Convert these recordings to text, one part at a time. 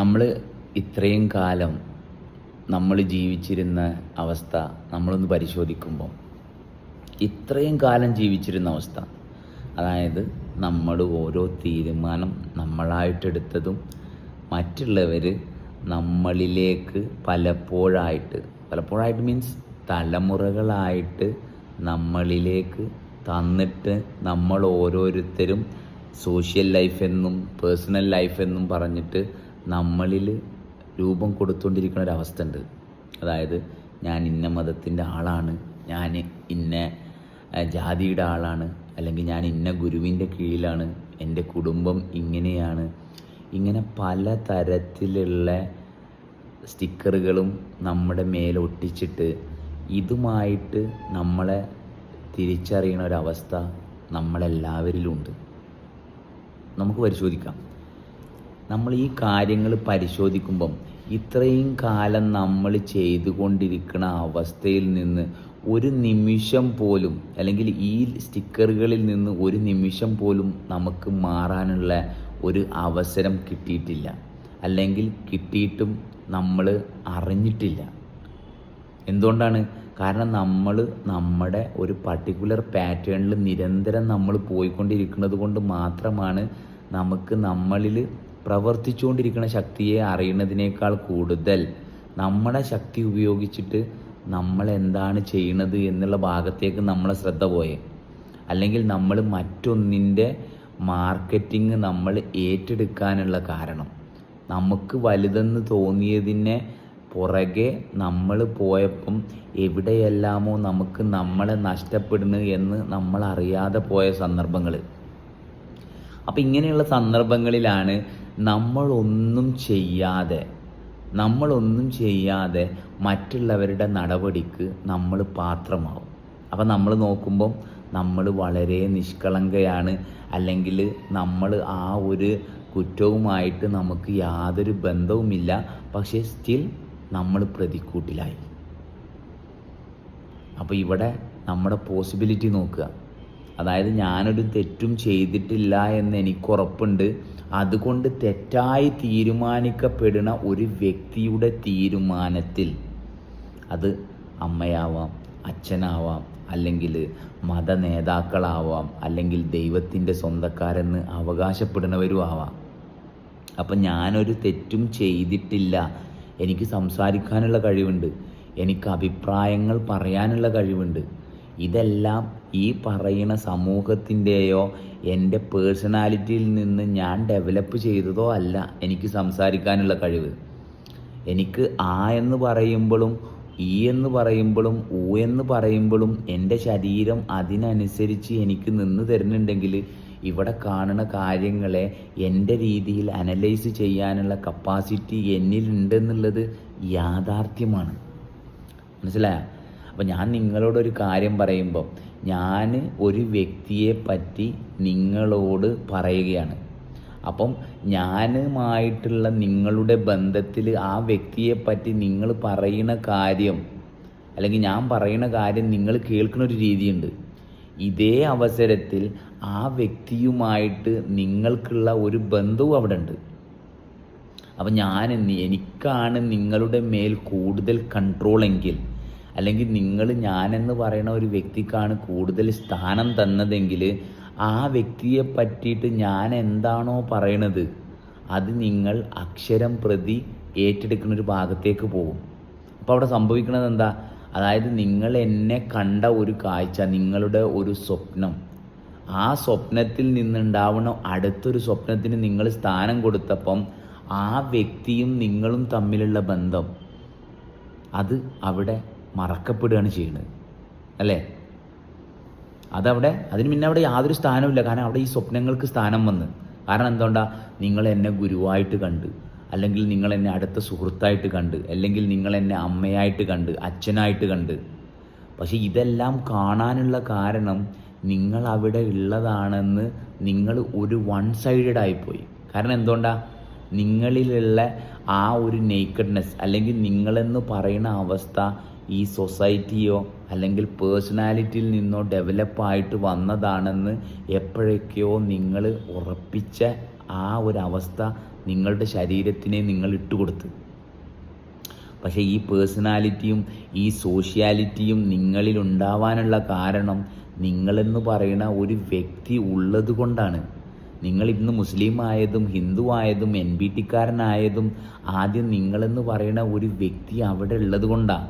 നമ്മൾ ഇത്രയും കാലം നമ്മൾ ജീവിച്ചിരുന്ന അവസ്ഥ നമ്മളൊന്ന് പരിശോധിക്കുമ്പോൾ ഇത്രയും കാലം ജീവിച്ചിരുന്ന അവസ്ഥ. അതായത് നമ്മൾ ഓരോ തീരുമാനം നമ്മളായിട്ടെടുത്തതും മറ്റുള്ളവർ നമ്മളിലേക്ക് പലപ്പോഴായിട്ട് പലപ്പോഴായിട്ട് മീൻസ് തലമുറകളായിട്ട് നമ്മളിലേക്ക് തന്നിട്ട് നമ്മൾ ഓരോരുത്തരും സോഷ്യൽ ലൈഫ് എന്നും പേഴ്സണൽ ലൈഫ് എന്നും പറഞ്ഞിട്ട് നമ്മളിൽ രൂപം കൊടുത്തുകൊണ്ടിരിക്കുന്ന ഒരവസ്ഥ ഉണ്ട് അതായത് ഞാൻ ഇന്ന മതത്തിന്റെ ആളാണ് ഞാൻ ഇന്ന ജാതിയുടെ ആളാണ് അല്ലെങ്കിൽ ഞാൻ ഇന്ന ഗുരുവിന്റെ കീഴിലാണ് എന്റെ കുടുംബം ഇങ്ങനെയാണ്. ഇങ്ങനെ പല തരത്തിലുള്ള സ്റ്റിക്കറുകളും നമ്മുടെ മേലെ ഒട്ടിച്ചിട്ട് ഇതുമായിട്ട് നമ്മളെ തിരിച്ചറിയണ ഒരവസ്ഥ നമ്മളെല്ലാവരിലും ഉണ്ട് നമുക്ക് പരിശോധിക്കാം. നമ്മൾ ഈ കാര്യങ്ങൾ പരിശോധിക്കുമ്പം ഇത്രയും കാലം നമ്മൾ ചെയ്തുകൊണ്ടിരിക്കുന്ന അവസ്ഥയിൽ നിന്ന് ഒരു നിമിഷം പോലും അല്ലെങ്കിൽ ഈ സ്റ്റിക്കറുകളിൽ നിന്ന് ഒരു നിമിഷം പോലും നമുക്ക് മാറാനുള്ള ഒരു അവസരം കിട്ടിയിട്ടില്ല. അല്ലെങ്കിൽ കിട്ടിയിട്ടും നമ്മൾ അറിഞ്ഞിട്ടില്ല. എന്തുകൊണ്ടാണ്? കാരണം നമ്മൾ നമ്മുടെ ഒരു പർട്ടിക്കുലർ പാറ്റേണിൽ നിരന്തരം നമ്മൾ പോയിക്കൊണ്ടിരിക്കുന്നത് കൊണ്ട് മാത്രമാണ് നമുക്ക് നമ്മളിൽ പ്രവർത്തിച്ചുകൊണ്ടിരിക്കുന്ന ശക്തിയെ അറിയുന്നതിനേക്കാൾ കൂടുതൽ നമ്മുടെ ശക്തി ഉപയോഗിച്ചിട്ട് നമ്മൾ എന്താണ് ചെയ്യുന്നത് എന്നുള്ള ഭാഗത്തേക്ക് നമ്മളെ ശ്രദ്ധ പോയെ. അല്ലെങ്കിൽ നമ്മൾ മറ്റൊന്നിന്റെ മാർക്കറ്റിംഗ് നമ്മൾ ഏറ്റെടുക്കാനുള്ള കാരണം. നമുക്ക് വലുതെന്ന് തോന്നിയതിനെ പുറകെ നമ്മൾ പോയപ്പം എവിടെയെല്ലാമോ നമുക്ക് നമ്മളെ നഷ്ടപ്പെടുന്നു എന്ന് നമ്മൾ അറിയാതെ പോയ സന്ദർഭങ്ങൾ. അപ്പം ഇങ്ങനെയുള്ള സന്ദർഭങ്ങളിലാണ് നമ്മളൊന്നും ചെയ്യാതെ നമ്മളൊന്നും ചെയ്യാതെ മറ്റുള്ളവരുടെ നടപടിക്ക് നമ്മൾ പാത്രമാവും. അപ്പം നമ്മൾ നോക്കുമ്പം നമ്മൾ വളരെ നിഷ്കളങ്കയാണ്. അല്ലെങ്കിൽ നമ്മൾ ആ ഒരു കുറ്റവുമായിട്ട് നമുക്ക് യാതൊരു ബന്ധവുമില്ല. പക്ഷേ സ്റ്റിൽ നമ്മൾ പ്രതിക്കൂട്ടിലായി. അപ്പോൾ ഇവിടെ നമ്മുടെ പോസിബിലിറ്റി നോക്കുക. അതായത് ഞാനൊരു തെറ്റും ചെയ്തിട്ടില്ല എന്ന് എനിക്ക് ഉറപ്പുണ്ട്. അതുകൊണ്ട് തെറ്റായി തീരുമാനിക്കപ്പെടുന്ന ഒരു വ്യക്തിയുടെ തീരുമാനത്തിൽ അത് അമ്മയാവാം അച്ഛനാവാം അല്ലെങ്കിൽ മത നേതാക്കളാവാം അല്ലെങ്കിൽ ദൈവത്തിന്റെ സ്വന്തക്കാരെന്ന് അവകാശപ്പെടുന്നവരും ആവാം. അപ്പം ഞാനൊരു തെറ്റും ചെയ്തിട്ടില്ല. എനിക്ക് സംസാരിക്കാനുള്ള കഴിവുണ്ട്. എനിക്ക് അഭിപ്രായങ്ങൾ പറയാനുള്ള കഴിവുണ്ട്. ഇതെല്ലാം ഈ പറയുന്ന സമൂഹത്തിന്റെയോ എന്റെ പേഴ്സണാലിറ്റിയിൽ നിന്ന് ഞാൻ ഡെവലപ്പ് ചെയ്തതോ അല്ല എനിക്ക് സംസാരിക്കാനുള്ള കഴിവ്. എനിക്ക് ആ എന്ന് പറയുമ്പോഴും ഈ എന്ന് പറയുമ്പോഴും ഊ എന്ന് പറയുമ്പോഴും എന്റെ ശരീരം അതിനനുസരിച്ച് എനിക്ക് നിന്ന് തരുന്നുണ്ടെങ്കിൽ ഇവിടെ കാണുന്ന കാര്യങ്ങളെ എന്റെ രീതിയിൽ അനലൈസ് ചെയ്യാനുള്ള കപ്പാസിറ്റി എന്നിലുണ്ടെന്നുള്ളത് യാഥാർത്ഥ്യമാണ്. മനസ്സിലായോ? അപ്പം ഞാൻ നിങ്ങളോടൊരു കാര്യം പറയുമ്പോൾ ഞാൻ ഒരു വ്യക്തിയെ പറ്റി നിങ്ങളോട് പറയുകയാണ്. അപ്പം ഞാനുമായിട്ടുള്ള നിങ്ങളുടെ ബന്ധത്തിൽ ആ വ്യക്തിയെ പറ്റി നിങ്ങൾ പറയുന്ന കാര്യം അല്ലെങ്കിൽ ഞാൻ പറയുന്ന കാര്യം നിങ്ങൾ കേൾക്കുന്ന ഒരു രീതിയുണ്ട്. ഇതേ അവസരത്തിൽ ആ വ്യക്തിയുമായിട്ട് നിങ്ങൾക്കുള്ള ഒരു ബന്ധവും അവിടെ ഉണ്ട് അപ്പം ഞാൻ എനിക്കാണ് നിങ്ങളുടെ മേൽ കൂടുതൽ കൺട്രോൾ എങ്കിൽ അല്ലെങ്കിൽ നിങ്ങൾ ഞാനെന്ന് പറയുന്ന ഒരു വ്യക്തിക്കാണ് കൂടുതൽ സ്ഥാനം തന്നതെങ്കിൽ ആ വ്യക്തിയെ പറ്റിയിട്ട് ഞാൻ എന്താണോ പറയണത് അത് നിങ്ങൾ അക്ഷരം പ്രതി ഏറ്റെടുക്കുന്ന ഒരു ഭാഗത്തേക്ക് പോകും. അപ്പോൾ അവിടെ സംഭവിക്കുന്നത് എന്താ? അതായത് നിങ്ങൾ എന്നെ കണ്ട ഒരു കാഴ്ച നിങ്ങളുടെ ഒരു സ്വപ്നം. ആ സ്വപ്നത്തിൽ നിന്നുണ്ടാവുന്ന അടുത്തൊരു സ്വപ്നത്തിന് നിങ്ങൾ സ്ഥാനം കൊടുത്തപ്പം ആ വ്യക്തിയും നിങ്ങളും തമ്മിലുള്ള ബന്ധം അത് അവിടെ മറക്കപ്പെടുകയാണ് ചെയ്യുന്നത്. അല്ലേ? അതവിടെ അതിന് പിന്നെ അവിടെ യാതൊരു സ്ഥാനമില്ല കാരണം അവിടെ ഈ സ്വപ്നങ്ങൾക്ക് സ്ഥാനം വന്ന്. കാരണം എന്തുകൊണ്ടാ? നിങ്ങൾ എന്നെ ഗുരുവായിട്ട് കണ്ട് അല്ലെങ്കിൽ നിങ്ങൾ എന്നെ അടുത്ത സുഹൃത്തായിട്ട് കണ്ട് അല്ലെങ്കിൽ നിങ്ങൾ എന്നെ അമ്മയായിട്ട് കണ്ട് അച്ഛനായിട്ട് കണ്ട്. പക്ഷെ ഇതെല്ലാം കാണാനുള്ള കാരണം നിങ്ങൾ അവിടെ ഉള്ളതാണെന്ന് നിങ്ങൾ ഒരു വൺ സൈഡഡ് ആയിപ്പോയി. കാരണം എന്തുകൊണ്ടാ? നിങ്ങളിലുള്ള ആ ഒരു നേക്കഡ്നെസ് അല്ലെങ്കിൽ നിങ്ങളെന്ന് പറയുന്ന അവസ്ഥ ഈ സൊസൈറ്റിയോ അല്ലെങ്കിൽ പേഴ്സണാലിറ്റിയിൽ നിന്നോ ഡെവലപ്പായിട്ട് വന്നതാണെന്ന് എപ്പോഴൊക്കെയോ നിങ്ങൾ ഉറപ്പിച്ച ആ ഒരു അവസ്ഥ നിങ്ങളുടെ ശരീരത്തിനെ നിങ്ങൾ ഇട്ടുകൊടുത്ത്. പക്ഷേ ഈ പേഴ്സണാലിറ്റിയും ഈ സോഷ്യാലിറ്റിയും നിങ്ങളിൽ ഉണ്ടാവാനുള്ള കാരണം നിങ്ങളെന്ന് പറയുന്ന ഒരു വ്യക്തി ഉള്ളത് കൊണ്ടാണ്. നിങ്ങൾ ഇന്ന് മുസ്ലിം ആയതും ഹിന്ദു ആയതും എൻ ബി ടിക്കാരനായതും ആദ്യം നിങ്ങളെന്ന് പറയുന്ന ഒരു വ്യക്തി അവിടെ ഉള്ളത് കൊണ്ടാണ്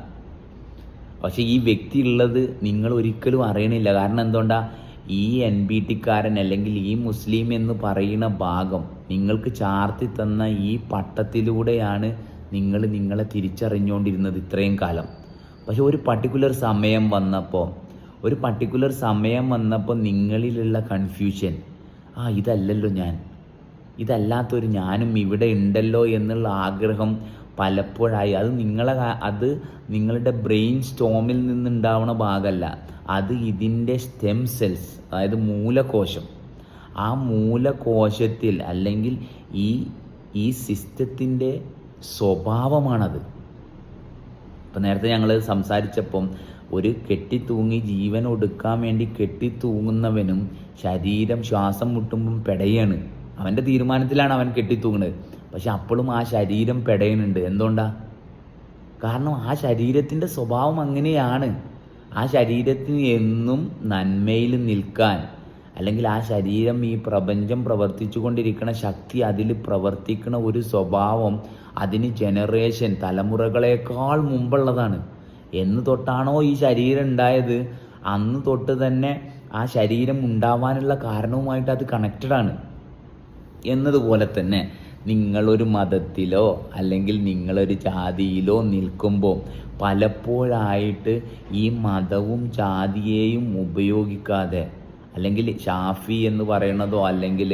പക്ഷേ ഈ വ്യക്തി ഉള്ളത് നിങ്ങൾ ഒരിക്കലും അറിയണില്ല. കാരണം എന്തുകൊണ്ടാ? ഈ എൻ ബി ടിക്കാരൻ അല്ലെങ്കിൽ ഈ മുസ്ലിം എന്ന് പറയുന്ന ഭാഗം നിങ്ങൾക്ക് ചാർത്തി തന്ന ഈ പട്ടത്തിലൂടെയാണ് നിങ്ങൾ നിങ്ങളെ തിരിച്ചറിഞ്ഞുകൊണ്ടിരുന്നത് ഇത്രയും കാലം. പക്ഷെ ഒരു പർട്ടിക്കുലർ സമയം വന്നപ്പോൾ ഒരു പർട്ടിക്കുലർ സമയം വന്നപ്പോൾ നിങ്ങളിലുള്ള കൺഫ്യൂഷൻ ആ ഇതല്ലല്ലോ ഞാൻ. ഇതല്ലാത്തൊരു ഞാനും ഇവിടെ ഉണ്ടല്ലോ എന്നുള്ള ആഗ്രഹം പലപ്പോഴായി അത് നിങ്ങളെ അത് നിങ്ങളുടെ ബ്രെയിൻ സ്റ്റോമിൽ നിന്നുണ്ടാവുന്ന ഭാഗമല്ല. അത് ഇതിന്റെ സ്റ്റെം സെൽസ് അതായത് മൂലകോശം. ആ മൂലകോശത്തിൽ അല്ലെങ്കിൽ ഈ ഈ സിസ്റ്റത്തിന്റെ സ്വഭാവമാണത്. ഇപ്പം നേരത്തെ ഞങ്ങൾ സംസാരിച്ചപ്പം ഒരു കെട്ടിത്തൂങ്ങി ജീവൻ ഒടുക്കാൻ വേണ്ടി കെട്ടിത്തൂങ്ങുന്നവനും ശരീരം ശ്വാസം മുട്ടുമ്പം പെടയാണ്. അവന്റെ തീരുമാനത്തിലാണ് അവൻ കെട്ടിത്തൂങ്ങുന്നത് പക്ഷെ അപ്പോഴും ആ ശരീരം പെടയുന്നുണ്ട്. എന്തുകൊണ്ടാ? കാരണം ആ ശരീരത്തിന്റെ സ്വഭാവം അങ്ങനെയാണ്. ആ ശരീരത്തിന് എന്നും നന്മയിൽ നിൽക്കാൻ അല്ലെങ്കിൽ ആ ശരീരം ഈ പ്രപഞ്ചം പ്രവർത്തിച്ചു കൊണ്ടിരിക്കുന്ന ശക്തി അതിൽ പ്രവർത്തിക്കുന്ന ഒരു സ്വഭാവം അതിന് ജനറേഷൻ തലമുറകളേക്കാൾ മുമ്പുള്ളതാണ്. എന്ന് തൊട്ടാണോ ഈ ശരീരം ഉണ്ടായത്? അന്ന് തൊട്ട് തന്നെ ആ ശരീരം ഉണ്ടാവാനുള്ള കാരണവുമായിട്ട് അത് കണക്റ്റഡ് ആണ്. എന്നതുപോലെ തന്നെ നിങ്ങളൊരു മതത്തിലോ അല്ലെങ്കിൽ നിങ്ങളൊരു ജാതിയിലോ നിൽക്കുമ്പോൾ പലപ്പോഴായിട്ട് ഈ മതവും ജാതിയെയും ഉപയോഗിക്കാതെ അല്ലെങ്കിൽ ഷാഫി എന്ന് പറയണതോ അല്ലെങ്കിൽ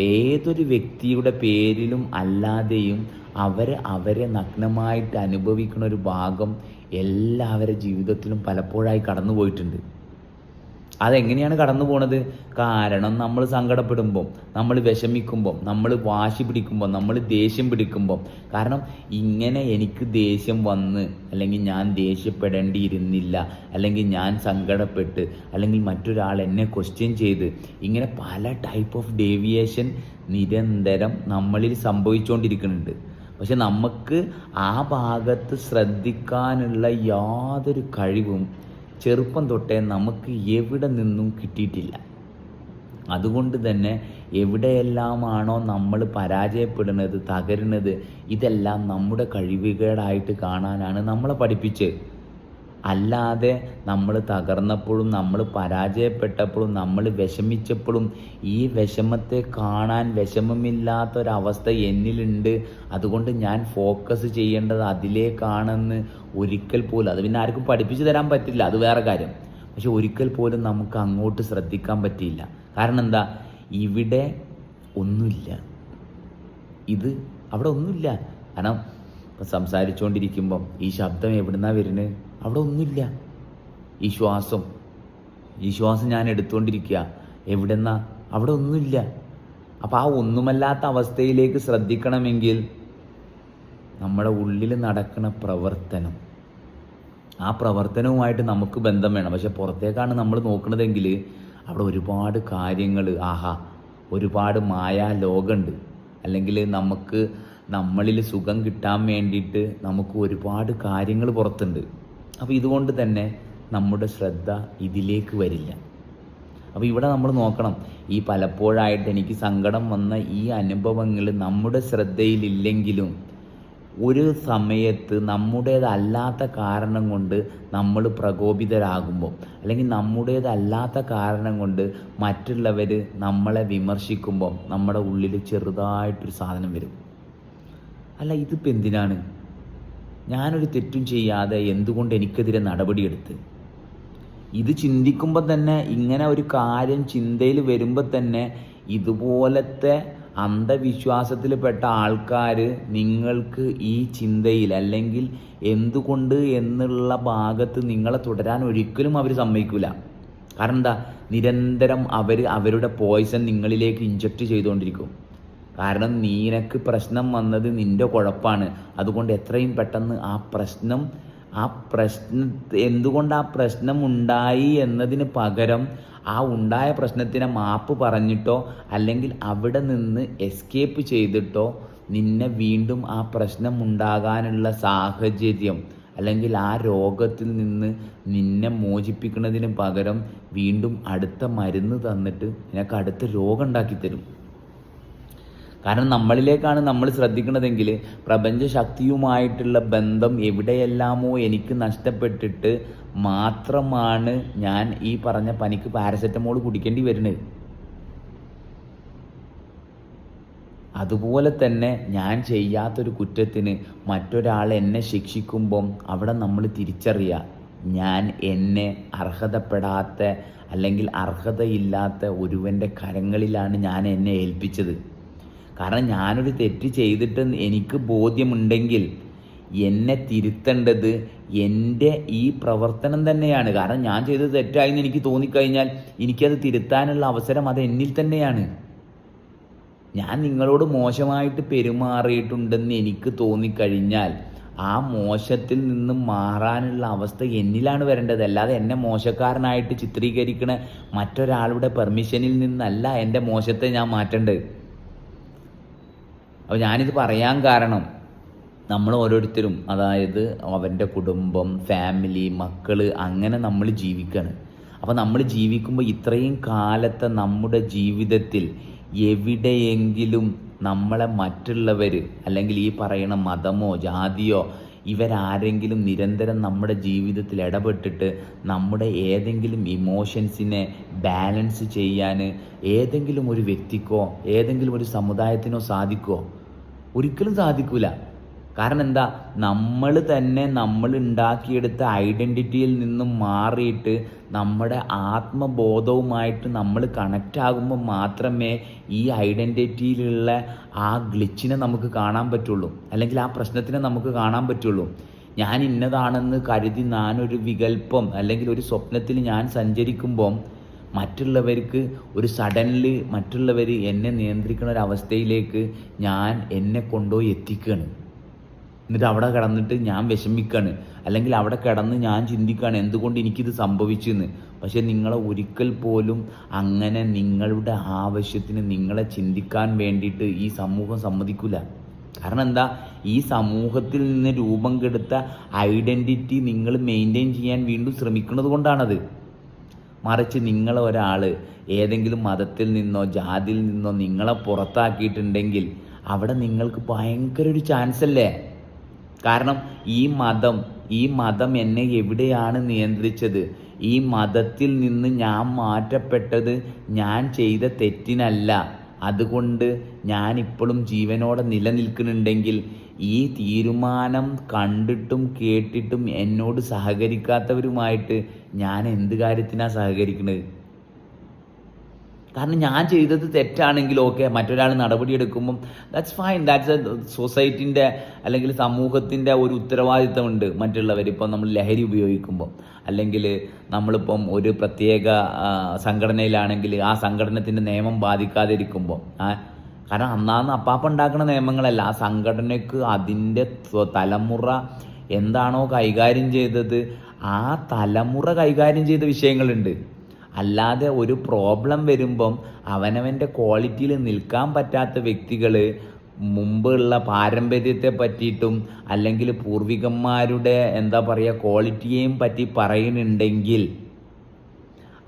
ഏതൊരു വ്യക്തിയുടെ പേരിലും അല്ലാതെയും അവരെ അവരെ നഗ്നമായിട്ട് അനുഭവിക്കുന്ന ഒരു ഭാഗം എല്ലാവരുടെ ജീവിതത്തിലും പലപ്പോഴായി കടന്നു പോയിട്ടുണ്ട് അതെങ്ങനെയാണ് കടന്നു പോണത്? കാരണം നമ്മൾ സങ്കടപ്പെടുമ്പോൾ നമ്മൾ വിഷമിക്കുമ്പോൾ നമ്മൾ വാശി പിടിക്കുമ്പോൾ നമ്മൾ ദേഷ്യം പിടിക്കുമ്പോൾ കാരണം ഇങ്ങനെ എനിക്ക് ദേഷ്യം വന്ന് അല്ലെങ്കിൽ ഞാൻ ദേഷ്യപ്പെടേണ്ടിയിരുന്നില്ല അല്ലെങ്കിൽ ഞാൻ സങ്കടപ്പെട്ട് അല്ലെങ്കിൽ മറ്റൊരാൾ എന്നെ ക്വസ്റ്റ്യൻ ചെയ്ത് ഇങ്ങനെ പല ടൈപ്പ് ഓഫ് ഡേവിയേഷൻ നിരന്തരം നമ്മളിൽ സംഭവിച്ചുകൊണ്ടിരിക്കുന്നുണ്ട് പക്ഷെ നമുക്ക് ആ ഭാഗത്ത് ശ്രദ്ധിക്കാനുള്ള യാതൊരു കഴിവും ചെറുപ്പം തൊട്ടേ നമുക്ക് എവിടെ നിന്നും കിട്ടിയിട്ടില്ല. അതുകൊണ്ട് തന്നെ എവിടെയെല്ലാമാണോ നമ്മൾ പരാജയപ്പെടുന്നത് തകരുന്നത് ഇതെല്ലാം നമ്മുടെ കഴിവുകേടായിട്ട് കാണാനാണ് നമ്മളെ പഠിപ്പിച്ചത്. അല്ലാതെ നമ്മൾ തകർന്നപ്പോഴും നമ്മൾ പരാജയപ്പെട്ടപ്പോഴും നമ്മൾ വിഷമിച്ചപ്പോഴും ഈ വിഷമത്തെ കാണാൻ വിഷമമില്ലാത്തൊരവസ്ഥ എന്നിലുണ്ട്. അതുകൊണ്ട് ഞാൻ ഫോക്കസ് ചെയ്യേണ്ടത് അതിലേക്കാണെന്ന് ഒരിക്കൽ പോലും അത് പിന്നെ ആർക്കും പഠിപ്പിച്ചു തരാൻ പറ്റില്ല അത് വേറെ കാര്യം. പക്ഷെ ഒരിക്കൽ പോലും നമുക്ക് അങ്ങോട്ട് ശ്രദ്ധിക്കാൻ പറ്റിയില്ല. കാരണം എന്താ? ഇവിടെ ഒന്നുമില്ല. ഇത് അവിടെ ഒന്നുമില്ല. കാരണം സംസാരിച്ചുകൊണ്ടിരിക്കുമ്പം ഈ ശബ്ദം എവിടുന്നാ വരുന്നത്? അവിടെ ഒന്നുമില്ല. ഈ ശ്വാസം ഈ ശ്വാസം ഞാൻ എടുത്തുകൊണ്ടിരിക്കുക എവിടെന്നാ? അവിടെ ഒന്നുമില്ല. അപ്പം ആ ഒന്നുമല്ലാത്ത അവസ്ഥയിലേക്ക് ശ്രദ്ധിക്കണമെങ്കിൽ നമ്മുടെ ഉള്ളിൽ നടക്കുന്ന പ്രവർത്തനം. ആ പ്രവർത്തനവുമായിട്ട് നമുക്ക് ബന്ധം വേണം. പക്ഷെ പുറത്തേക്കാണ് നമ്മൾ നോക്കുന്നതെങ്കിൽ അവിടെ ഒരുപാട് കാര്യങ്ങൾ ആഹാ ഒരുപാട് മായാ ലോകമുണ്ട് അല്ലെങ്കിൽ നമുക്ക് നമ്മളിൽ സുഖം കിട്ടാൻ വേണ്ടിയിട്ട് നമുക്ക് ഒരുപാട് കാര്യങ്ങൾ പുറത്തുണ്ട്. അപ്പോൾ ഇതുകൊണ്ട് തന്നെ നമ്മുടെ ശ്രദ്ധ ഇതിലേക്ക് വരില്ല. അപ്പോൾ ഇവിടെ നമ്മൾ നോക്കണം. ഈ പലപ്പോഴായിട്ട് എനിക്ക് സങ്കടം വന്ന ഈ അനുഭവങ്ങൾ നമ്മുടെ ശ്രദ്ധയിലില്ലെങ്കിലും ഒരു സമയത്ത് നമ്മുടേതല്ലാത്ത കാരണം കൊണ്ട് നമ്മൾ പ്രകോപിതരാകുമ്പോൾ അല്ലെങ്കിൽ നമ്മുടേതല്ലാത്ത കാരണം കൊണ്ട് മറ്റുള്ളവർ നമ്മളെ വിമർശിക്കുമ്പോൾ നമ്മുടെ ഉള്ളിൽ ചെറുതായിട്ടൊരു സാധനം വരും. അല്ല ഇതിപ്പോൾ എന്തിനാണ്? ഞാനൊരു തെറ്റും ചെയ്യാതെ എന്തുകൊണ്ട് എനിക്കെതിരെ നടപടിയെടുത്ത്? ഇത് ചിന്തിക്കുമ്പോൾ തന്നെ ഇങ്ങനെ ഒരു കാര്യം ചിന്തയിൽ വരുമ്പോൾ തന്നെ ഇതുപോലത്തെ അന്ധവിശ്വാസത്തിൽപ്പെട്ട ആൾക്കാർ നിങ്ങൾക്ക് ഈ ചിന്തയിൽ അല്ലെങ്കിൽ എന്തുകൊണ്ട് എന്നുള്ള ഭാഗത്ത് നിങ്ങളെ തുടരാൻ ഒരിക്കലും അവർ സമ്മതിക്കില്ല കാരണം എന്താ? നിരന്തരം അവർ അവരുടെ പോയ്സൺ നിങ്ങളിലേക്ക് ഇഞ്ചക്ട് ചെയ്തുകൊണ്ടിരിക്കും. കാരണം നീനക്ക് പ്രശ്നം വന്നത് നിന്റെ കുഴപ്പമാണ് അതുകൊണ്ട് എത്രയും പെട്ടെന്ന് ആ പ്രശ്നം ആ പ്രശ്ന എന്തുകൊണ്ട് ആ പ്രശ്നം ഉണ്ടായി എന്നതിന് പകരം ആ ഉണ്ടായ പ്രശ്നത്തിനെ മാപ്പ് പറഞ്ഞിട്ടോ അല്ലെങ്കിൽ അവിടെ നിന്ന് എസ്കേപ്പ് ചെയ്തിട്ടോ നിന്നെ വീണ്ടും ആ പ്രശ്നം ഉണ്ടാകാനുള്ള സാഹചര്യം അല്ലെങ്കിൽ ആ രോഗത്തിൽ നിന്ന് നിന്നെ മോചിപ്പിക്കുന്നതിന് പകരം വീണ്ടും അടുത്ത മരുന്ന് തന്നിട്ട് നിനക്ക് അടുത്ത രോഗം ഉണ്ടാക്കി തരും കാരണം നമ്മളിലേക്കാണ് നമ്മൾ ശ്രദ്ധിക്കുന്നതെങ്കിൽ പ്രപഞ്ചശക്തിയുമായിട്ടുള്ള ബന്ധം എവിടെയെല്ലാമോ എനിക്ക് നഷ്ടപ്പെട്ടിട്ട് മാത്രമാണ് ഞാൻ ഈ പറഞ്ഞ പനിക്ക് പാരസെറ്റമോൾ കുടിക്കേണ്ടി വരുന്നത്. അതുപോലെ തന്നെ ഞാൻ ചെയ്യാത്തൊരു കുറ്റത്തിന് മറ്റൊരാൾ എന്നെ ശിക്ഷിക്കുമ്പം അവിടെ നമ്മൾ തിരിച്ചറിയുക ഞാൻ എന്നെ അർഹതപ്പെടാത്ത അല്ലെങ്കിൽ അർഹതയില്ലാത്ത ഒരുവന്റെ കരങ്ങളിലാണ് ഞാൻ എന്നെ ഏൽപ്പിച്ചത്. കാരണം ഞാനൊരു തെറ്റ് ചെയ്തിട്ട് എനിക്ക് ബോധ്യമുണ്ടെങ്കിൽ എന്നെ തിരുത്തേണ്ടത് എന്റെ ഈ പ്രവർത്തനം തന്നെയാണ്. കാരണം ഞാൻ ചെയ്തത് തെറ്റായെന്ന് എനിക്ക് തോന്നിക്കഴിഞ്ഞാൽ എനിക്കത് തിരുത്താനുള്ള അവസരം അത് എന്നിൽ തന്നെയാണ്. ഞാൻ നിങ്ങളോട് മോശമായിട്ട് പെരുമാറിയിട്ടുണ്ടെന്ന് എനിക്ക് തോന്നിക്കഴിഞ്ഞാൽ ആ മോശത്തിൽ നിന്ന് മാറാനുള്ള അവസ്ഥ എന്നിലാണ് വരേണ്ടത്. അല്ലാതെ എന്നെ മോശക്കാരനായിട്ട് ചിത്രീകരിക്കണ മറ്റൊരാളുടെ പെർമിഷനിൽ നിന്നല്ല എന്റെ മോശത്തെ ഞാൻ മാറ്റേണ്ടത്. അപ്പോൾ ഞാനിത് പറയാൻ കാരണം നമ്മൾ ഓരോരുത്തരും അതായത് അവന്റെ കുടുംബം ഫാമിലി മക്കൾ അങ്ങനെ നമ്മൾ ജീവിക്കുകയാണ് അപ്പോൾ നമ്മൾ ജീവിക്കുമ്പോൾ ഇത്രയും കാലത്തെ നമ്മുടെ ജീവിതത്തിൽ എവിടെയെങ്കിലും നമ്മളെ മറ്റുള്ളവർ അല്ലെങ്കിൽ ഈ പറയുന്ന മതമോ ജാതിയോ ഇവരാരെങ്കിലും നിരന്തരം നമ്മുടെ ജീവിതത്തിൽ ഇടപെട്ടിട്ട് നമ്മുടെ ഏതെങ്കിലും ഇമോഷൻസിനെ ബാലൻസ് ചെയ്യാൻ ഏതെങ്കിലും ഒരു വ്യക്തിക്കോ ഏതെങ്കിലും ഒരു സമുദായത്തിനോ സാധിക്കുമോ ഒരിക്കലും സാധിക്കില്ല കാരണം എന്താ നമ്മൾ തന്നെ നമ്മൾ ഉണ്ടാക്കിയെടുത്ത ഐഡന്റിറ്റിയിൽ നിന്നും മാറിയിട്ട് നമ്മുടെ ആത്മബോധവുമായിട്ട് നമ്മൾ കണക്റ്റ് ആകുമ്പോൾ മാത്രമേ ഈ ഐഡന്റിറ്റിയിലുള്ള ആ ഗ്ലിച്ചിനെ നമുക്ക് കാണാൻ പറ്റുള്ളൂ. അല്ലെങ്കിൽ ആ പ്രശ്നത്തിനെ നമുക്ക് കാണാൻ പറ്റുള്ളൂ. ഞാൻ ഇന്നതാണെന്ന് കരുതി ഞാനൊരു വികല്പം അല്ലെങ്കിൽ ഒരു സ്വപ്നത്തിൽ ഞാൻ സഞ്ചരിക്കുമ്പം മറ്റുള്ളവർക്ക് ഒരു സഡൻലി മറ്റുള്ളവർ എന്നെ നിയന്ത്രിക്കുന്ന ഒരു അവസ്ഥയിലേക്ക് ഞാൻ എന്നെ കൊണ്ടുപോയി എത്തിക്കുകയാണ്. എന്നിട്ട് അവിടെ കിടന്നിട്ട് ഞാൻ വിഷമിക്കാണ്. അല്ലെങ്കിൽ അവിടെ കിടന്ന് ഞാൻ ചിന്തിക്കുകയാണ് എന്തുകൊണ്ട് എനിക്കിത് സംഭവിച്ചെന്ന്. പക്ഷെ നിങ്ങളെ ഒരിക്കൽ പോലും അങ്ങനെ നിങ്ങളുടെ ആവശ്യത്തിന് നിങ്ങളെ ചിന്തിക്കാൻ വേണ്ടിയിട്ട് ഈ സമൂഹം സമ്മതിക്കില്ല കാരണം എന്താ? ഈ സമൂഹത്തിൽ നിന്ന് രൂപം കെടുത്ത ഐഡന്റിറ്റി നിങ്ങൾ മെയിന്റെയിൻ ചെയ്യാൻ വീണ്ടും ശ്രമിക്കുന്നത് കൊണ്ടാണത്. മറിച്ച് നിങ്ങൾ ഒരാൾ ഏതെങ്കിലും മതത്തിൽ നിന്നോ ജാതിയിൽ നിന്നോ നിങ്ങളെ പുറത്താക്കിയിട്ടുണ്ടെങ്കിൽ അവിടെ നിങ്ങൾക്ക് ഭയങ്കര ഒരു ചാൻസ് അല്ലേ? കാരണം ഈ മതം ഈ മതം എന്നെ എവിടെയാണ് നിയന്ത്രിച്ചത്? ഈ മതത്തിൽ നിന്ന് ഞാൻ മാറ്റപ്പെട്ടത് ഞാൻ ചെയ്ത തെറ്റിനല്ല. അതുകൊണ്ട് ഞാൻ ഇപ്പോഴും ജീവനോടെ നിലനിൽക്കുന്നുണ്ടെങ്കിൽ ഈ തീരുമാനം കണ്ടിട്ടും കേട്ടിട്ടും എന്നോട് സഹകരിക്കാത്തവരുമായിട്ട് ഞാൻ എന്ത് കാര്യത്തിനാണ് സഹകരിക്കുന്നത് കാരണം ഞാൻ ചെയ്തത് തെറ്റാണെങ്കിൽ ഓക്കെ മറ്റൊരാൾ നടപടിയെടുക്കുമ്പം ദാറ്റ്സ് ഫൈൻ ദാറ്റ്സ് എ സൊസൈറ്റിന്റെ അല്ലെങ്കിൽ സമൂഹത്തിന്റെ ഒരു ഉത്തരവാദിത്തമുണ്ട് മറ്റുള്ളവർ. ഇപ്പം നമ്മൾ ലഹരി ഉപയോഗിക്കുമ്പോൾ അല്ലെങ്കിൽ നമ്മളിപ്പം ഒരു പ്രത്യേക സംഘടനയിലാണെങ്കിൽ ആ സംഘടനത്തിന്റെ നിയമം ബാധിക്കാതിരിക്കുമ്പോൾ കാരണം അന്നാന്ന് അപ്പാപ്പ ഉണ്ടാക്കുന്ന നിയമങ്ങളല്ല. ആ സംഘടനയ്ക്ക് അതിന്റെ തലമുറ എന്താണോ കൈകാര്യം ചെയ്തത് ആ തലമുറ കൈകാര്യം ചെയ്ത വിഷയങ്ങളുണ്ട്. അല്ലാതെ ഒരു പ്രോബ്ലം വരുമ്പം അവനവന്റെ ക്വാളിറ്റിയിൽ നിൽക്കാൻ പറ്റാത്ത വ്യക്തികൾ മുമ്പുള്ള പാരമ്പര്യത്തെ പറ്റിയിട്ടും അല്ലെങ്കിൽ പൂർവികന്മാരുടെ എന്താ പറയുക ക്വാളിറ്റിയെയും പറ്റി പറയുന്നുണ്ടെങ്കിൽ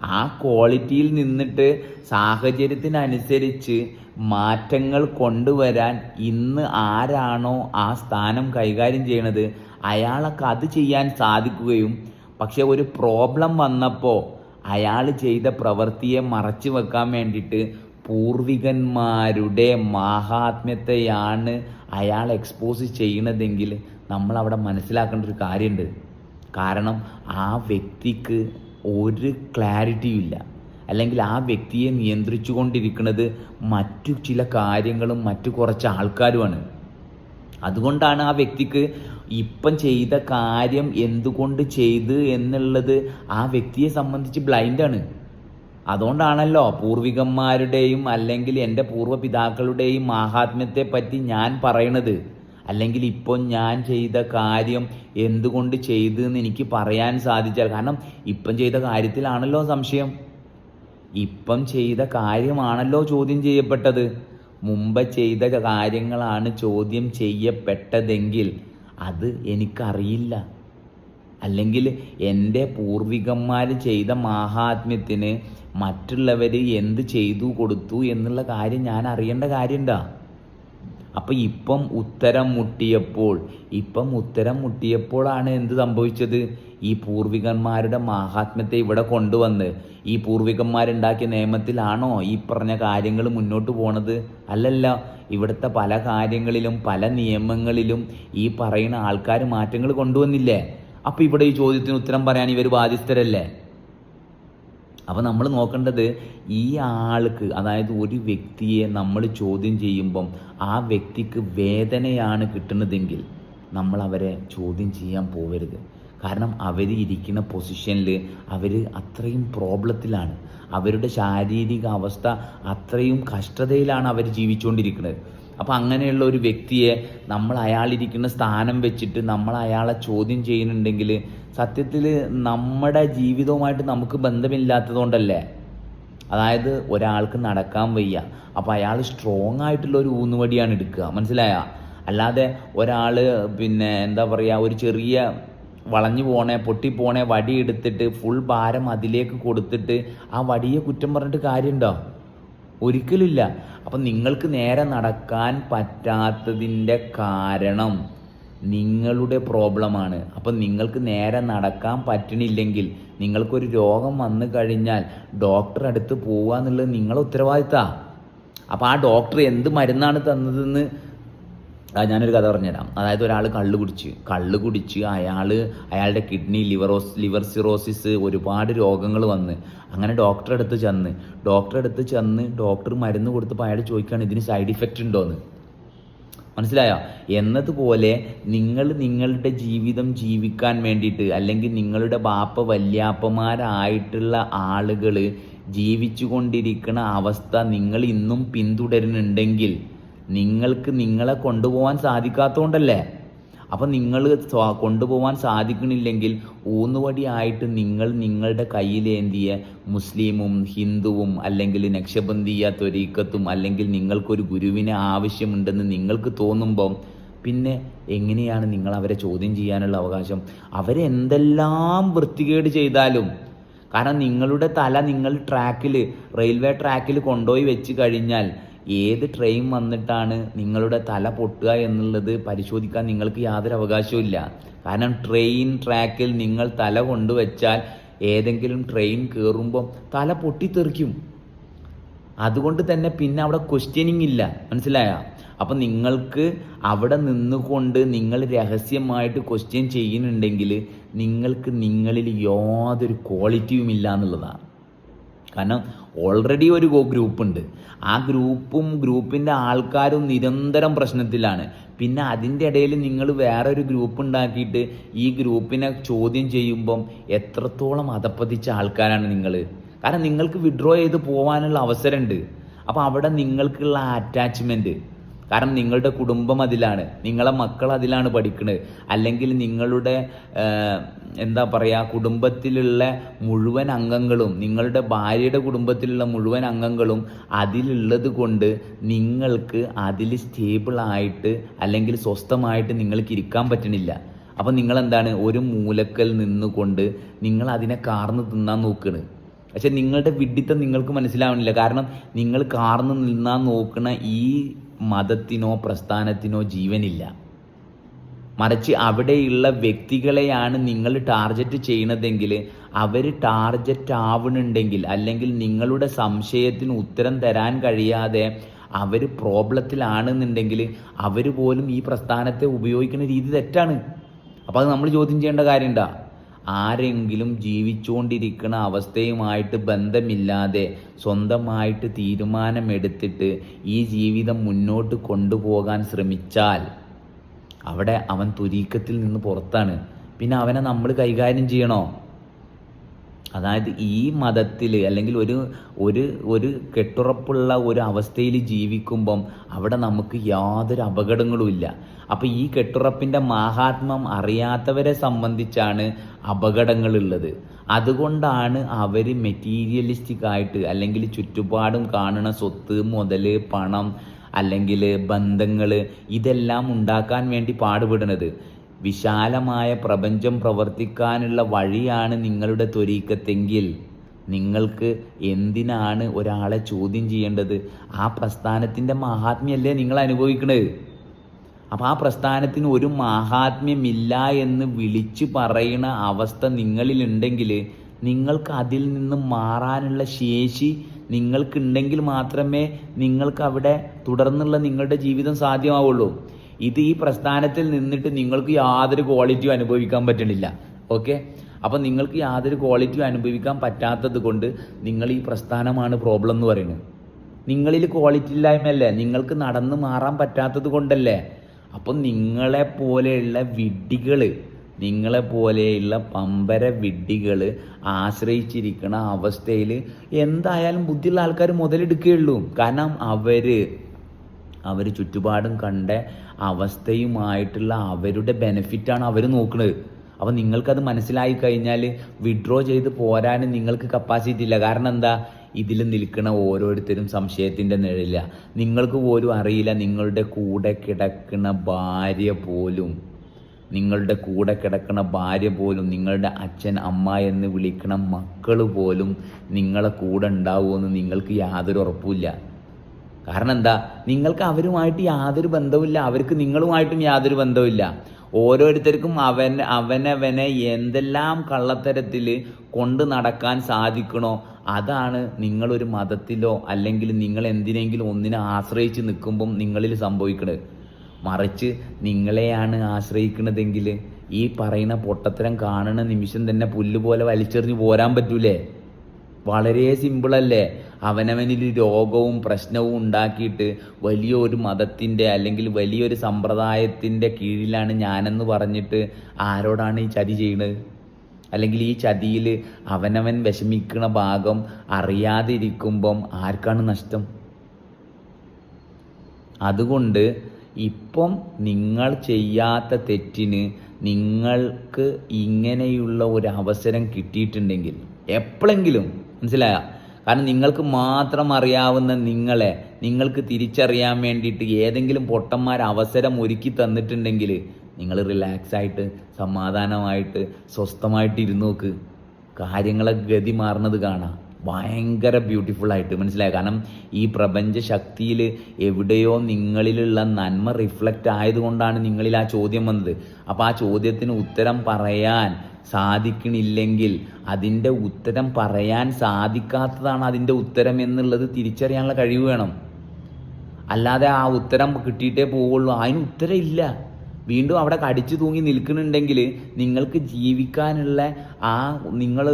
ആ ക്വാളിറ്റിയിൽ നിന്നിട്ട് സാഹചര്യത്തിനനുസരിച്ച് മാറ്റങ്ങൾ കൊണ്ടുവരാൻ ഇന്ന് ആരാണോ ആ സ്ഥാനം കൈകാര്യം ചെയ്യണത് അയാൾക്ക് അത് ചെയ്യാൻ സാധിക്കുകയും പക്ഷെ ഒരു പ്രോബ്ലം വന്നപ്പോൾ അയാൾ ചെയ്ത പ്രവൃത്തിയെ മറച്ചു വെക്കാൻ വേണ്ടിയിട്ട് പൂർവികന്മാരുടെ മാഹാത്മ്യത്തെയാണ് അയാൾ എക്സ്പോസ് ചെയ്യണതെങ്കിൽ നമ്മൾ അവിടെ മനസ്സിലാക്കേണ്ട ഒരു കാര്യമുണ്ട്. കാരണം ആ വ്യക്തിക്ക് ഒരു ക്ലാരിറ്റിയും ഇല്ല. അല്ലെങ്കിൽ ആ വ്യക്തിയെ നിയന്ത്രിച്ചു കൊണ്ടിരിക്കുന്നത് മറ്റു ചില കാര്യങ്ങളും മറ്റു കുറച്ച് ആൾക്കാരുമാണ്. അതുകൊണ്ടാണ് ആ വ്യക്തിക്ക് ഇപ്പം ചെയ്ത കാര്യം എന്തുകൊണ്ട് ചെയ്ത് എന്നുള്ളത് ആ വ്യക്തിയെ സംബന്ധിച്ച് ബ്ലൈൻഡാണ് അതുകൊണ്ടാണല്ലോ പൂർവികന്മാരുടെയും അല്ലെങ്കിൽ എന്റെ പൂർവ പിതാക്കളുടെയും മാഹാത്മ്യത്തെ പറ്റി ഞാൻ പറയണത്. അല്ലെങ്കിൽ ഇപ്പം ഞാൻ ചെയ്ത കാര്യം എന്തുകൊണ്ട് ചെയ്തു എന്ന് എനിക്ക് പറയാൻ സാധിച്ചാൽ. കാരണം ഇപ്പം ചെയ്ത കാര്യത്തിലാണല്ലോ സംശയം. ഇപ്പം ചെയ്ത കാര്യമാണല്ലോ ചോദ്യം ചെയ്യപ്പെട്ടത്. മുമ്പ് ചെയ്ത കാര്യങ്ങളാണ് ചോദ്യം ചെയ്യപ്പെട്ടതെങ്കിൽ അത് എനിക്കറിയില്ല. അല്ലെങ്കിൽ എന്റെ പൂർവികന്മാർ ചെയ്ത മാഹാത്മ്യത്തിന് മറ്റുള്ളവർ എന്ത് ചെയ്തു കൊടുത്തു എന്നുള്ള കാര്യം ഞാൻ അറിയേണ്ട കാര്യമുണ്ടോ? അപ്പം ഇപ്പം ഉത്തരം മുട്ടിയപ്പോൾ ഇപ്പം ഉത്തരം മുട്ടിയപ്പോഴാണ് എന്ത് സംഭവിച്ചത്? ഈ പൂർവികന്മാരുടെ മാഹാത്മ്യത്തെ ഇവിടെ കൊണ്ടുവന്ന് ഈ പൂർവികന്മാരുണ്ടാക്കിയ നിയമത്തിലാണോ ഈ പറഞ്ഞ കാര്യങ്ങൾ മുന്നോട്ട് പോണത്? അല്ലല്ല. ഇവിടുത്തെ പല കാര്യങ്ങളിലും പല നിയമങ്ങളിലും ഈ പറയുന്ന ആൾക്കാർ മാറ്റങ്ങൾ കൊണ്ടുവന്നില്ലേ? അപ്പം ഇവിടെ ഈ ചോദ്യത്തിന് ഉത്തരം പറയാൻ ഇവർ ബാധ്യസ്ഥരല്ലേ? അപ്പോൾ നമ്മൾ നോക്കേണ്ടത് ഈ ആൾക്ക് അതായത് ഒരു വ്യക്തിയെ നമ്മൾ ചോദ്യം ചെയ്യുമ്പം ആ വ്യക്തിക്ക് വേദനയാണ് കിട്ടുന്നതെങ്കിൽ നമ്മൾ അവരെ ചോദ്യം ചെയ്യാൻ പോവരുത്. കാരണം അവർ ഇരിക്കുന്ന പൊസിഷനിൽ അവർ അത്രയും പ്രോബ്ലത്തിലാണ് അവരുടെ ശാരീരിക അവസ്ഥ അത്രയും കഷ്ടതയിലാണ് അവർ ജീവിച്ചുകൊണ്ടിരിക്കുന്നത്. അപ്പോൾ അങ്ങനെയുള്ള ഒരു വ്യക്തിയെ നമ്മൾ അയാളിരിക്കുന്ന സ്ഥാനം വെച്ചിട്ട് നമ്മൾ അയാളെ ചോദ്യം ചെയ്യുന്നുണ്ടെങ്കിൽ സത്യത്തിൽ നമ്മുടെ ജീവിതവുമായിട്ട് നമുക്ക് ബന്ധമില്ലാത്തതുകൊണ്ടല്ലേ? അതായത് ഒരാൾക്ക് നടക്കാൻ വയ്യ. അപ്പോൾ അയാൾ സ്ട്രോങ് ആയിട്ടുള്ള ഒരു ഊന്നുവടിയാണ് എടുക്കുക. മനസ്സിലായ? അല്ലാതെ ഒരാൾ പിന്നെ എന്താ പറയുക ഒരു ചെറിയ വളഞ്ഞു പോണേ പൊട്ടിപ്പോണേ വടി എടുത്തിട്ട് ഫുൾ ഭാരം അതിലേക്ക് കൊടുത്തിട്ട് ആ വടിയെ കുറ്റം പറഞ്ഞിട്ട് കാര്യമുണ്ടോ? ഒരിക്കലില്ല അപ്പം നിങ്ങൾക്ക് നേരെ നടക്കാൻ പറ്റാത്തതിന്റെ കാരണം നിങ്ങളുടെ പ്രോബ്ലമാണ്. അപ്പം നിങ്ങൾക്ക് നേരെ നടക്കാൻ പറ്റണില്ലെങ്കിൽ നിങ്ങൾക്കൊരു രോഗം വന്നു കഴിഞ്ഞാൽ ഡോക്ടർ അടുത്ത് പോവുക എന്നുള്ളത് നിങ്ങളെ ഉത്തരവാദിത്തമാണ് അപ്പോൾ ആ ഡോക്ടർ എന്ത് മരുന്നാണ് തന്നതെന്ന് ഞാനൊരു കഥ പറഞ്ഞുതരാം. അതായത് ഒരാൾ കള്ള് കുടിച്ച് കള്ള് കുടിച്ച് അയാൾ അയാളുടെ കിഡ്നി ലിവറോസ് ലിവർ സിറോസിസ് ഒരുപാട് രോഗങ്ങൾ വന്ന് അങ്ങനെ ഡോക്ടറെ അടുത്ത് ചെന്ന് ഡോക്ടറെ അടുത്ത് ചെന്ന് ഡോക്ടർ മരുന്ന് കൊടുത്തപ്പോൾ അയാൾ ചോദിക്കുകയാണ് ഇതിന് സൈഡ് ഇഫക്റ്റ് ഉണ്ടോയെന്ന് മനസ്സിലായോ? എന്നതുപോലെ നിങ്ങൾ നിങ്ങളുടെ ജീവിതം ജീവിക്കാൻ വേണ്ടിയിട്ട് അല്ലെങ്കിൽ നിങ്ങളുടെ ബാപ്പ വല്യാപ്പമാരായിട്ടുള്ള ആളുകൾ ജീവിച്ചുകൊണ്ടിരിക്കുന്ന അവസ്ഥ നിങ്ങൾ ഇന്നും പിന്തുടരുന്നുണ്ടെങ്കിൽ നിങ്ങൾക്ക് നിങ്ങളെ കൊണ്ടുപോകാൻ സാധിക്കാത്തതുകൊണ്ടല്ലേ അപ്പം നിങ്ങൾ കൊണ്ടുപോകാൻ സാധിക്കണില്ലെങ്കിൽ ഊന്നുവടിയായിട്ട് നിങ്ങൾ നിങ്ങളുടെ കയ്യിലേന്തിയ മുസ്ലിമും ഹിന്ദുവും അല്ലെങ്കിൽ നക്ഷബന്ധിയ ത്വരീക്കത്തും അല്ലെങ്കിൽ നിങ്ങൾക്കൊരു ഗുരുവിനെ ആവശ്യമുണ്ടെന്ന് നിങ്ങൾക്ക് തോന്നുമ്പം പിന്നെ എങ്ങനെയാണ് നിങ്ങൾ അവരെ ചോദ്യം ചെയ്യാനുള്ള അവകാശം? അവരെന്തെല്ലാം വൃത്തികേട് ചെയ്താലും കാരണം നിങ്ങളുടെ തല നിങ്ങൾ ട്രാക്കിൽ റെയിൽവേ ട്രാക്കിൽ കൊണ്ടുപോയി വെച്ച് കഴിഞ്ഞാൽ ഏത് ട്രെയിൻ വന്നിട്ടാണ് നിങ്ങളുടെ തല പൊട്ടുക എന്നുള്ളത് പരിശോധിക്കാൻ നിങ്ങൾക്ക് യാതൊരു അവകാശവും ഇല്ല. കാരണം ട്രെയിൻ ട്രാക്കിൽ നിങ്ങൾ തല കൊണ്ടുവച്ചാൽ ഏതെങ്കിലും ട്രെയിൻ കയറുമ്പോൾ തല പൊട്ടിത്തെറിക്കും. അതുകൊണ്ട് തന്നെ പിന്നെ അവിടെ ക്വസ്റ്റ്യനിങ് ഇല്ല. മനസ്സിലായ? അപ്പം നിങ്ങൾക്ക് അവിടെ നിന്നുകൊണ്ട് നിങ്ങൾ രഹസ്യമായിട്ട് ക്വസ്റ്റ്യൻ ചെയ്യുന്നുണ്ടെങ്കിൽ നിങ്ങൾക്ക് നിങ്ങളിൽ യാതൊരു ക്വാളിറ്റിയും ഇല്ല എന്നുള്ളതാണ്. കാരണം ഓൾറെഡി ഒരു ഗ്രൂപ്പുണ്ട് ആ ഗ്രൂപ്പും ഗ്രൂപ്പിന്റെ ആൾക്കാരും നിരന്തരം പ്രശ്നത്തിലാണ്. പിന്നെ അതിന്റെ ഇടയിൽ നിങ്ങൾ വേറൊരു ഗ്രൂപ്പ് ഉണ്ടാക്കിയിട്ട് ഈ ഗ്രൂപ്പിനെ ചോദ്യം ചെയ്യുമ്പം എത്രത്തോളം അതപ്പതിച്ച ആൾക്കാരാണ് നിങ്ങൾ കാരണം നിങ്ങൾക്ക് വിഡ്രോ ചെയ്ത് പോകാനുള്ള അവസരമുണ്ട്. അപ്പോൾ അവിടെ നിങ്ങൾക്കുള്ള അറ്റാച്ച്മെന്റ് കാരണം നിങ്ങളുടെ കുടുംബം അതിലാണ്. നിങ്ങളെ മക്കൾ അതിലാണ് പഠിക്കുന്നത് അല്ലെങ്കിൽ നിങ്ങളുടെ എന്താ പറയുക കുടുംബത്തിലുള്ള മുഴുവൻ അംഗങ്ങളും നിങ്ങളുടെ ഭാര്യയുടെ കുടുംബത്തിലുള്ള മുഴുവൻ അംഗങ്ങളും അതിലുള്ളത് കൊണ്ട് നിങ്ങൾക്ക് അതിൽ സ്റ്റേബിളായിട്ട് അല്ലെങ്കിൽ സ്വസ്ഥമായിട്ട് നിങ്ങൾക്ക് ഇരിക്കാൻ പറ്റണില്ല. അപ്പം നിങ്ങൾ എന്താണ് ഒരു മൂലക്കൽ നിന്നുകൊണ്ട് നിങ്ങൾ അതിനെ കാർന്ന് തിന്നാൻ നോക്കുന്നത് പക്ഷെ നിങ്ങളുടെ വിഡിത്തം നിങ്ങൾക്ക് മനസ്സിലാവണില്ല. കാരണം നിങ്ങൾ കാർന്ന് നിന്നാൻ നോക്കുന്ന ഈ മതത്തിനോ പ്രസ്ഥാനത്തിനോ ജീവനില്ല. മറിച്ച് അവിടെയുള്ള വ്യക്തികളെയാണ് നിങ്ങൾ ടാർഗറ്റ് ചെയ്യണതെങ്കിൽ അവർ ടാർഗറ്റ് ആവണുണ്ടെങ്കിൽ അല്ലെങ്കിൽ നിങ്ങളുടെ സംശയത്തിന് ഉത്തരം തരാൻ കഴിയാതെ അവർ പ്രോബ്ലത്തിലാണെന്നുണ്ടെങ്കിൽ അവർ പോലും ഈ പ്രസ്ഥാനത്തെ ഉപയോഗിക്കുന്ന രീതി തെറ്റാണ്. അപ്പോൾ അത് നമ്മൾ ചോദ്യം ചെയ്യേണ്ട കാര്യമുണ്ടോ ആരെങ്കിലും ജീവിച്ചുകൊണ്ടിരിക്കുന്ന അവസ്ഥയുമായിട്ട് ബന്ധമില്ലാതെ സ്വന്തമായിട്ട് തീരുമാനമെടുത്തിട്ട് ഈ ജീവിതം മുന്നോട്ട് കൊണ്ടുപോകാൻ ശ്രമിച്ചാൽ അവിടെ അവൻ തുരീക്കത്തിൽ നിന്ന് പുറത്താണ്. പിന്നെ അവനെ നമ്മൾ കൈകാര്യം ചെയ്യണോ? അതായത് ഈ മതത്തിൽ അല്ലെങ്കിൽ ഒരു ഒരു ഒരു കെട്ടുറപ്പുള്ള ഒരു അവസ്ഥയിൽ ജീവിക്കുമ്പം അവിടെ നമുക്ക് യാതൊരു അപകടങ്ങളും ഇല്ല. അപ്പോൾ ഈ കെട്ടുറപ്പിന്റെ മാഹാത്മ്യം അറിയാത്തവരെ സംബന്ധിച്ചാണ് അപകടങ്ങളുള്ളത്. അതുകൊണ്ടാണ് അവർ മെറ്റീരിയലിസ്റ്റിക് ആയിട്ട് അല്ലെങ്കിൽ ചുറ്റുപാടും കാണുന്ന സ്വത്ത് മുതൽ പണം അല്ലെങ്കിൽ ബന്ധങ്ങൾ ഇതെല്ലാം ഉണ്ടാക്കാൻ വേണ്ടി പാടുപെടുന്നത്. വിശാലമായ പ്രപഞ്ചം പ്രവർത്തിക്കാനുള്ള വഴിയാണ് നിങ്ങളുടെ ത്വരീക്കത്തെങ്കിൽ. നിങ്ങൾക്ക് എന്തിനാണ് ഒരാളെ ചോദ്യം ചെയ്യേണ്ടത്? ആ പ്രസ്ഥാനത്തിന്റെ മഹാത്മ്യല്ലേ നിങ്ങൾ അനുഭവിക്കുന്നത് അപ്പോൾ ആ പ്രസ്ഥാനത്തിന് ഒരു മാഹാത്മ്യമില്ല എന്ന് വിളിച്ചു പറയുന്ന അവസ്ഥ നിങ്ങളിലുണ്ടെങ്കിൽ നിങ്ങൾക്ക് അതിൽ നിന്ന് മാറാനുള്ള ശേഷി നിങ്ങൾക്കുണ്ടെങ്കിൽ മാത്രമേ നിങ്ങൾക്ക് അവിടെ തുടർന്നുള്ള നിങ്ങളുടെ ജീവിതം സാധ്യമാവുള്ളൂ. ഇത് ഈ പ്രസ്ഥാനത്തിൽ നിന്നിട്ട് നിങ്ങൾക്ക് യാതൊരു ക്വാളിറ്റിയും അനുഭവിക്കാൻ പറ്റണില്ല. ഓക്കെ അപ്പം നിങ്ങൾക്ക് യാതൊരു ക്വാളിറ്റിയും അനുഭവിക്കാൻ പറ്റാത്തത് കൊണ്ട് നിങ്ങൾ ഈ പ്രസ്ഥാനമാണ് പ്രോബ്ലം എന്ന് പറയുന്നത്. നിങ്ങളിൽ ക്വാളിറ്റി ഇല്ലായ്മയല്ലേ? നിങ്ങൾക്ക് നടന്ന് മാറാൻ പറ്റാത്തത് കൊണ്ടല്ലേ? അപ്പം നിങ്ങളെ പോലെയുള്ള വിഡ്ഢികൾ നിങ്ങളെ പോലെയുള്ള പമ്പര വിഡ്ഢികൾ ആശ്രയിച്ചിരിക്കുന്ന അവസ്ഥയിൽ എന്തായാലും ബുദ്ധിയുള്ള ആൾക്കാർ മുതലെടുക്കുകയുള്ളൂ. കാരണം അവർ അവർ ചുറ്റുപാടും കണ്ട അവസ്ഥയുമായിട്ടുള്ള അവരുടെ ബെനിഫിറ്റാണ് അവർ നോക്കുന്നത് അപ്പോൾ നിങ്ങൾക്കത് മനസ്സിലായി കഴിഞ്ഞാൽ വിഡ്രോ ചെയ്ത് പോരാൻ നിങ്ങൾക്ക് കപ്പാസിറ്റി ഇല്ല. കാരണം എന്താ? ഇതിൽ നിൽക്കുന്ന ഓരോരുത്തരും സംശയത്തിന്റെ നിഴലില്ല നിങ്ങൾക്ക് പോലും അറിയില്ല നിങ്ങളുടെ കൂടെ കിടക്കുന്ന ഭാര്യ പോലും നിങ്ങളുടെ കൂടെ കിടക്കുന്ന ഭാര്യ പോലും നിങ്ങളുടെ അച്ഛൻ അമ്മ എന്ന് വിളിക്കണ മക്കൾ പോലും നിങ്ങളെ കൂടെ ഉണ്ടാവുമെന്ന് നിങ്ങൾക്ക് യാതൊരു ഉറപ്പുമില്ല കാരണം എന്താ? നിങ്ങൾക്ക് അവരുമായിട്ട് യാതൊരു ബന്ധവുമില്ല. അവർക്ക് നിങ്ങളുമായിട്ടും യാതൊരു ബന്ധവുമില്ല. ഓരോരുത്തർക്കും അവൻ അവനവനെ എന്തെല്ലാം കള്ളത്തരത്തിൽ കൊണ്ട് നടക്കാൻ സാധിക്കണോ അതാണ് നിങ്ങളൊരു മതത്തിലോ അല്ലെങ്കിൽ നിങ്ങൾ എന്തിനെങ്കിലും ഒന്നിനെ ആശ്രയിച്ച് നിൽക്കുമ്പം നിങ്ങളിൽ സംഭവിക്കുന്നത് മറിച്ച് നിങ്ങളെയാണ് ആശ്രയിക്കുന്നതെങ്കിൽ ഈ പറയുന്ന പൊട്ടത്തരം കാണുന്ന നിമിഷം തന്നെ പുല്ല് പോലെ വലിച്ചെറിഞ്ഞ് പോരാൻ പറ്റൂലേ? വളരെ സിമ്പിളല്ലേ അവനവനിൽ രോഗവും പ്രശ്നവും ഉണ്ടാക്കിയിട്ട് വലിയൊരു മതത്തിന്റെ അല്ലെങ്കിൽ വലിയൊരു സമ്പ്രദായത്തിന്റെ കീഴിലാണ് ഞാനെന്ന് പറഞ്ഞിട്ട് ആരോടാണ് ഈ ചതി ചെയ്യുന്നത് അല്ലെങ്കിൽ ഈ ചതിയിൽ അവനവൻ വിഷമിക്കുന്ന ഭാഗം അറിയാതിരിക്കുമ്പം ആർക്കാണ് നഷ്ടം? അതുകൊണ്ട് ഇപ്പം നിങ്ങൾ ചെയ്യാത്ത തെറ്റിന് നിങ്ങൾക്ക് ഇങ്ങനെയുള്ള ഒരു അവസരം കിട്ടിയിട്ടുണ്ടെങ്കിൽ എപ്പോഴെങ്കിലും മനസ്സിലായ? കാരണം നിങ്ങൾക്ക് മാത്രം അറിയാവുന്ന നിങ്ങളെ നിങ്ങൾക്ക് തിരിച്ചറിയാൻ വേണ്ടിയിട്ട് ഏതെങ്കിലും പൊട്ടന്മാർ അവസരം ഒരുക്കി തന്നിട്ടുണ്ടെങ്കിൽ നിങ്ങൾ റിലാക്സ് ആയിട്ട് സമാധാനമായിട്ട് സ്വസ്ഥമായിട്ട് ഇരുന്ന് നോക്ക്. കാര്യങ്ങളെ ഗതി മാറുന്നത് കാണാം. ഭയങ്കര ബ്യൂട്ടിഫുൾ ആയിട്ട് മനസ്സിലായി? കാരണം ഈ പ്രപഞ്ച ശക്തിയിൽ എവിടെയോ നിങ്ങളിലുള്ള നന്മ റിഫ്ലക്റ്റ് ആയതുകൊണ്ടാണ് നിങ്ങളിൽ ആ ചോദ്യം വന്നത്. അപ്പോൾ ആ ചോദ്യത്തിന് ഉത്തരം പറയാൻ സാധിക്കണില്ലെങ്കിൽ അതിന്റെ ഉത്തരം പറയാൻ സാധിക്കാത്തതാണ് അതിന്റെ ഉത്തരം എന്നുള്ളത് തിരിച്ചറിയാനുള്ള കഴിവ് വേണം. അല്ലാതെ ആ ഉത്തരം കിട്ടിയിട്ടേ പോവുള്ളൂ. അതിന് ഉത്തരം ഇല്ല വീണ്ടും അവിടെ കടിച്ചു തൂങ്ങി നിൽക്കുന്നുണ്ടെങ്കിൽ നിങ്ങൾക്ക് ജീവിക്കാനുള്ള ആ നിങ്ങൾ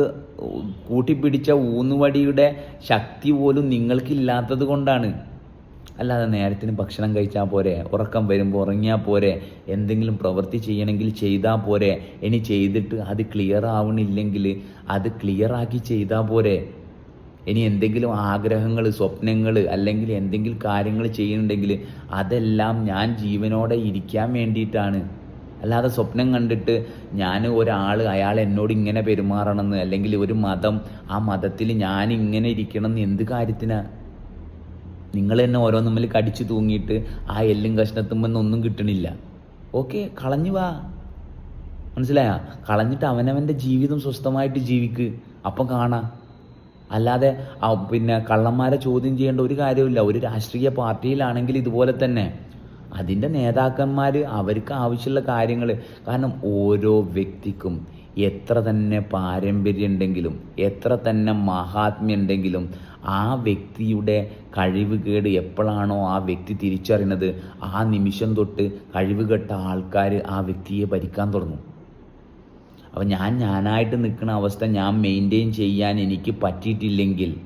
കൂട്ടിപ്പിടിച്ച ഊന്നുവടിയുടെ ശക്തി പോലും നിങ്ങൾക്കില്ലാത്തത് കൊണ്ടാണ്. അല്ലാതെ നേരത്തിന് ഭക്ഷണം കഴിച്ചാൽ പോരെ ഉറക്കം വരുമ്പോൾ ഉറങ്ങിയാൽ പോരെ എന്തെങ്കിലും പ്രവൃത്തി ചെയ്യണമെങ്കിൽ ചെയ്താൽ പോരെ ഇനി ചെയ്തിട്ട് അത് ക്ലിയർ ആവണില്ലെങ്കിൽ അത് ക്ലിയർ ആക്കി ചെയ്താൽ പോരെ. ഇനി എന്തെങ്കിലും ആഗ്രഹങ്ങൾ സ്വപ്നങ്ങൾ അല്ലെങ്കിൽ എന്തെങ്കിലും കാര്യങ്ങൾ ചെയ്യുന്നുണ്ടെങ്കിൽ അതെല്ലാം ഞാൻ ജീവനോടെ ഇരിക്കാൻ വേണ്ടിയിട്ടാണ്. അല്ലാതെ സ്വപ്നം കണ്ടിട്ട് ഞാൻ ഒരാൾ അയാൾ എന്നോട് ഇങ്ങനെ പെരുമാറണമെന്ന് അല്ലെങ്കിൽ ഒരു മതം ആ മതത്തിൽ ഞാൻ ഇങ്ങനെ ഇരിക്കണം എന്ന് എന്ത് കാര്യത്തിനാണ് നിങ്ങൾ തന്നെ ഓരോ തമ്മിൽ കടിച്ചു തൂങ്ങിയിട്ട് ആ എല്ലും കഷ്ണത്തുമ്പോൾ ഒന്നും കിട്ടണില്ല. ഓക്കെ കളഞ്ഞു വാ. മനസ്സിലായ? കളഞ്ഞിട്ട് അവനവന്റെ ജീവിതം സ്വസ്ഥമായിട്ട് ജീവിക്ക്. അപ്പം കാണാം. അല്ലാതെ പിന്നെ കള്ളന്മാരെ ചോദ്യം ചെയ്യേണ്ട ഒരു കാര്യമില്ല ഒരു രാഷ്ട്രീയ പാർട്ടിയിലാണെങ്കിൽ ഇതുപോലെ തന്നെ. അതിന്റെ നേതാക്കന്മാർ അവർക്ക് ആവശ്യമുള്ള കാര്യങ്ങൾ കാരണം ഓരോ വ്യക്തിക്കും എത്ര തന്നെ പാരമ്പര്യം ഉണ്ടെങ്കിലും എത്ര തന്നെ മഹാത്മ്യം ഉണ്ടെങ്കിലും ആ വ്യക്തിയുടെ കഴിവുകേട് എപ്പോഴാണോ ആ വ്യക്തി തിരിച്ചറിയുന്നത് ആ നിമിഷം തൊട്ട് കഴിവുകെട്ട ആൾക്കാർ ആ വ്യക്തിയെ ഭരിക്കാൻ തുടങ്ങും. അപ്പം ഞാൻ ഞാനായിട്ട് നിൽക്കുന്ന അവസ്ഥ ഞാൻ മെയിന്റെയിൻ ചെയ്യാൻ എനിക്ക് പറ്റിയിട്ടില്ലെങ്കിൽ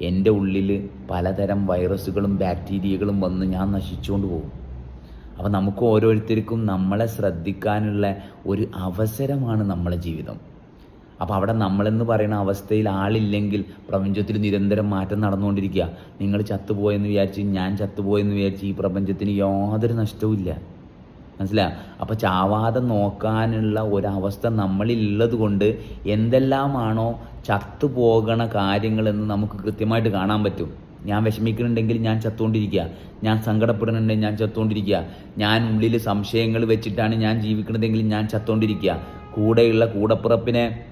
എന്റെ ഉള്ളിൽ പലതരം വൈറസുകളും ബാക്ടീരിയകളും വന്ന് ഞാൻ നശിച്ചുകൊണ്ട് പോകും. അപ്പം നമുക്ക് ഓരോരുത്തർക്കും നമ്മളെ ശ്രദ്ധിക്കാനുള്ള ഒരു അവസരമാണ് നമ്മളെ ജീവിതം. അപ്പോൾ അവിടെ നമ്മളെന്ന് പറയുന്ന അവസ്ഥയിൽ ആളില്ലെങ്കിൽ പ്രപഞ്ചത്തിൽ നിരന്തരം മാറ്റം നടന്നുകൊണ്ടിരിക്കുക. നിങ്ങൾ ചത്തുപോയെന്ന് വിചാരിച്ച് ഞാൻ ചത്തുപോയെന്ന് വിചാരിച്ച് ഈ പ്രപഞ്ചത്തിന് യാതൊരു നഷ്ടവും ഇല്ല. മനസ്സിലാ അപ്പോൾ ചാവാതെ നോക്കാനുള്ള ഒരവസ്ഥ നമ്മളിലുള്ളത് കൊണ്ട് എന്തെല്ലാമാണോ ചത്തുപോകണ കാര്യങ്ങളെന്ന് നമുക്ക് കൃത്യമായിട്ട് കാണാൻ പറ്റും. ഞാൻ വിഷമിക്കുന്നുണ്ടെങ്കിൽ ഞാൻ ചത്തുകൊണ്ടിരിക്കുക. ഞാൻ സങ്കടപ്പെടുന്നുണ്ടെങ്കിൽ ഞാൻ ചത്തുകൊണ്ടിരിക്കുക. ഞാൻ ഉള്ളിൽ സംശയങ്ങൾ വെച്ചിട്ടാണ് ഞാൻ ജീവിക്കുന്നതെങ്കിൽ ഞാൻ ചത്തുകൊണ്ടിരിക്കുക. കൂടെയുള്ള കൂടപ്പിറപ്പിനെ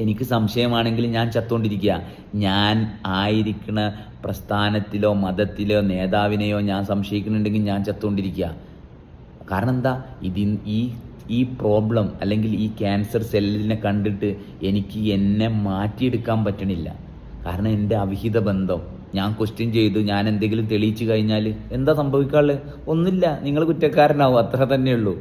എനിക്ക് സംശയമാണെങ്കിൽ ഞാൻ ചത്തുകൊണ്ടിരിക്കുക ഞാൻ ആയിരിക്കണ പ്രസ്ഥാനത്തിലോ മതത്തിലോ നേതാവിനെയോ ഞാൻ സംശയിക്കുന്നുണ്ടെങ്കിൽ ഞാൻ ചത്തുകൊണ്ടിരിക്കുക കാരണം എന്താ? ഇതി ഈ ഈ പ്രോബ്ലം അല്ലെങ്കിൽ ഈ ക്യാൻസർ സെല്ലിനെ കണ്ടിട്ട് എനിക്ക് എന്നെ മാറ്റിയെടുക്കാൻ പറ്റണില്ല. കാരണം എന്റെ അവിഹിത ബന്ധം. ഞാൻ ക്വസ്റ്റ്യൻ ചെയ്തു. ഞാൻ എന്തെങ്കിലും തെളിയിച്ചു കഴിഞ്ഞാൽ എന്താ സംഭവിക്കാനുള്ളത് ഒന്നുമില്ല. നിങ്ങൾ കുറ്റക്കാരനാവും. അത്ര തന്നെയുള്ളൂ.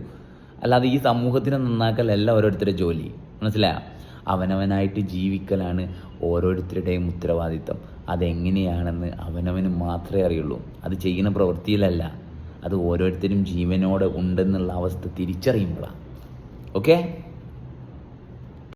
അല്ലാതെ ഈ സമൂഹത്തിനെ നന്നാക്കലല്ല ഓരോരുത്തരുടെ ജോലി. മനസ്സിലായോ? അവനവനായിട്ട് ജീവിക്കലാണ് ഓരോരുത്തരുടെയും ഉത്തരവാദിത്തം. അതെങ്ങനെയാണെന്ന് അവനവന് മാത്രമേ അറിയുള്ളൂ. അത് ചെയ്യുന്ന പ്രവൃത്തിയിലല്ല. അത് ഓരോരുത്തരും ജീവനോടെ ഉണ്ടെന്നുള്ള അവസ്ഥ തിരിച്ചറിയുമ്പോഴാണ് ഓക്കെ